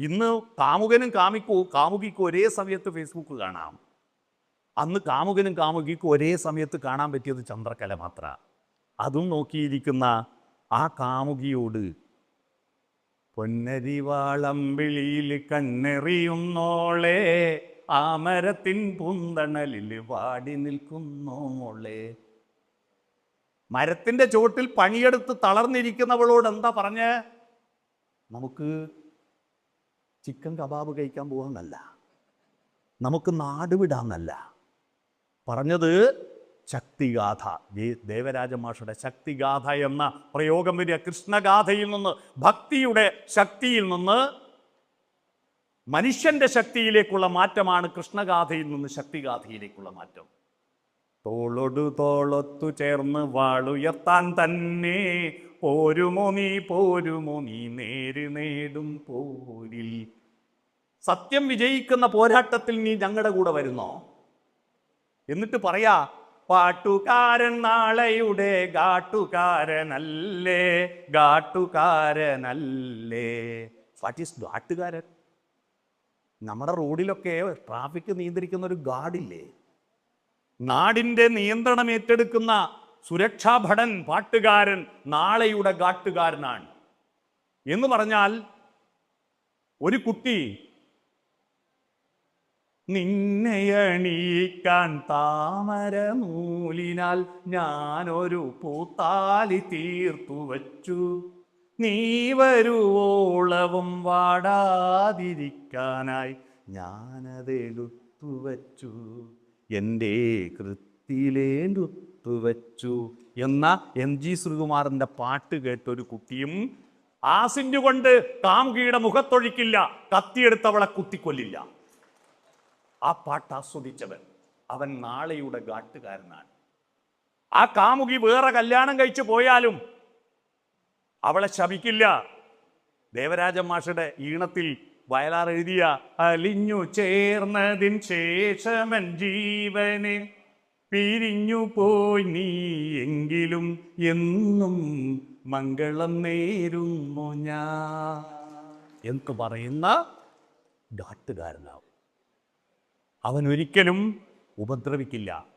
ഇന്ന് കാമുകനും കാമിക്കോ കാമുകിക്കും ഒരേ സമയത്ത് ഫേസ്ബുക്ക് കാണാം. അന്ന് കാമുകനും കാമുകിക്കും ഒരേ സമയത്ത് കാണാൻ പറ്റിയത് ചന്ദ്രക്കല മാത്ര. അതും നോക്കിയിരിക്കുന്ന ആ കാമുകിയോട് പൊന്നരിവാളം വിളിയിൽ കണ്ണെറിയുന്നോളെ ആ മരത്തിൻ പൂന്തണലിൽ വാടി നിൽക്കുന്നോളെ. മരത്തിന്റെ ചുവട്ടിൽ പണിയെടുത്ത് തളർന്നിരിക്കുന്നവളോട് എന്താ പറഞ്ഞ്? നമുക്ക് ചിക്കൻ കബാബ് കഴിക്കാൻ പോകാമെന്നല്ല നമുക്ക് നാട് വിടാമെന്നല്ല പറഞ്ഞത് ശക്തിഗാഥ. ദേവരാജ മാഷയുടെ ശക്തിഗാഥ എന്ന പ്രയോഗം വരിക കൃഷ്ണഗാഥയിൽ നിന്ന് ഭക്തിയുടെ ശക്തിയിൽ നിന്ന് മനുഷ്യന്റെ ശക്തിയിലേക്കുള്ള മാറ്റമാണ് കൃഷ്ണഗാഥയിൽ നിന്ന് ശക്തിഗാഥയിലേക്കുള്ള മാറ്റം. തോളൊടു തോളൊത്തു ചേർന്ന് വാളുയർത്താൻ തന്നെ പോരുമോ നീ പോരുമോ നീ നേര് നേടും പോരിൽ. സത്യം വിജയിക്കുന്ന പോരാട്ടത്തിൽ നീ ഞങ്ങളുടെ കൂടെ വരുന്നോ? എന്നിട്ട് പറയാ പാട്ടുകാരൻ നാളെയുടെ ഗാട്ടുകാരനല്ലേ ഗാട്ടുകാരനല്ലേ. What is ഗാട്ടുകാരൻ? നമ്മുടെ റോഡിലൊക്കെ ട്രാഫിക് നിയന്ത്രിക്കുന്ന ഒരു ഗാർഡില്ലേ നാടിന്റെ നിയന്ത്രണം ഏറ്റെടുക്കുന്ന സുരക്ഷാ ഭടൻ പാട്ടുകാരൻ നാളെയുടെ കാട്ടുകാരനാണ് എന്ന് പറഞ്ഞാൽ ഒരു കുട്ടി നിന്നെയണീക്കാൻ അണിയിക്കാൻ താമര നൂലിനാൽ ഞാനൊരു പൂത്താലി തീർത്തു വച്ചു. നീ വരുവോളവും വാടാതിരിക്കാനായി ഞാനതെടുത്തു വച്ചു. എന്റെ കൃത്തിലേണ്ടുത്തു വച്ചു എന്ന എം ജി ശ്രീകുമാറിന്റെ പാട്ട് കേട്ടൊരു കുട്ടിയും ആസിന്റെ കൊണ്ട് കാമുകിയുടെ മുഖത്തൊഴിക്കില്ല കത്തിയെടുത്തവളെ കുത്തിക്കൊല്ലില്ല. ആ പാട്ട് ആസ്വദിച്ചവൻ അവൻ നാളെയുടെ ഗാട്ടുകാരനാണ്. ആ കാമുകി വേറെ കല്യാണം കഴിച്ചു പോയാലും അവളെ ശപിക്കില്ല. ദേവരാജ മാഷയുടെ ഈണത്തിൽ വയലാർ എഴുതിയ അലിഞ്ഞു ചേർന്നതിൻ ശേഷമൻ ജീവനെ പിരിഞ്ഞു പോയി നീ എങ്കിലും എന്നും മംഗളം നേരുന്നു ഞാ എന്ന് പറയുന്ന ഡാട്ടുകാരനാവും. അവൻ ഒരിക്കലും ഉപദ്രവിക്കില്ല.